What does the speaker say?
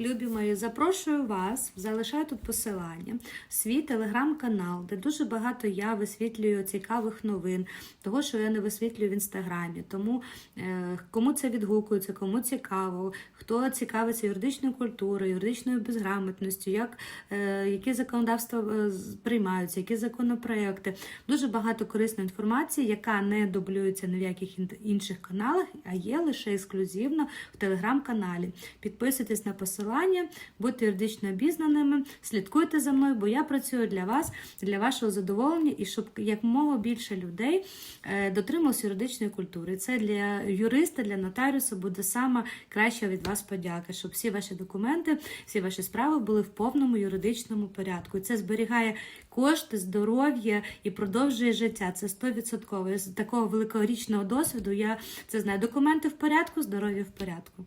Любі мої, запрошую вас, залишаю тут посилання, свій телеграм-канал, де дуже багато я висвітлюю цікавих новин, того, що я не висвітлюю в інстаграмі. Тому е, кому це відгукується, кому цікаво, хто цікавиться юридичною культурою, юридичною безграмотністю, як, е, які законодавства е, приймаються, які законопроекти. Дуже багато корисної інформації, яка не дублюється ні в яких інших каналах, а є лише ексклюзивно в телеграм-каналі. Підписуйтесь на посилання, будьте юридично обізнаними, слідкуйте за мною, бо я працюю для вас, для вашого задоволення і щоб якомога більше людей е, дотрималось юридичної культури. Це для юриста, для нотаріуса буде сама краща від вас подяка, щоб всі ваші документи, всі ваші справи були в повному юридичному порядку. Це зберігає кошти, здоров'я і продовжує життя. Це 100%. З такого великорічного досвіду я це знаю. Документи в порядку, здоров'я в порядку.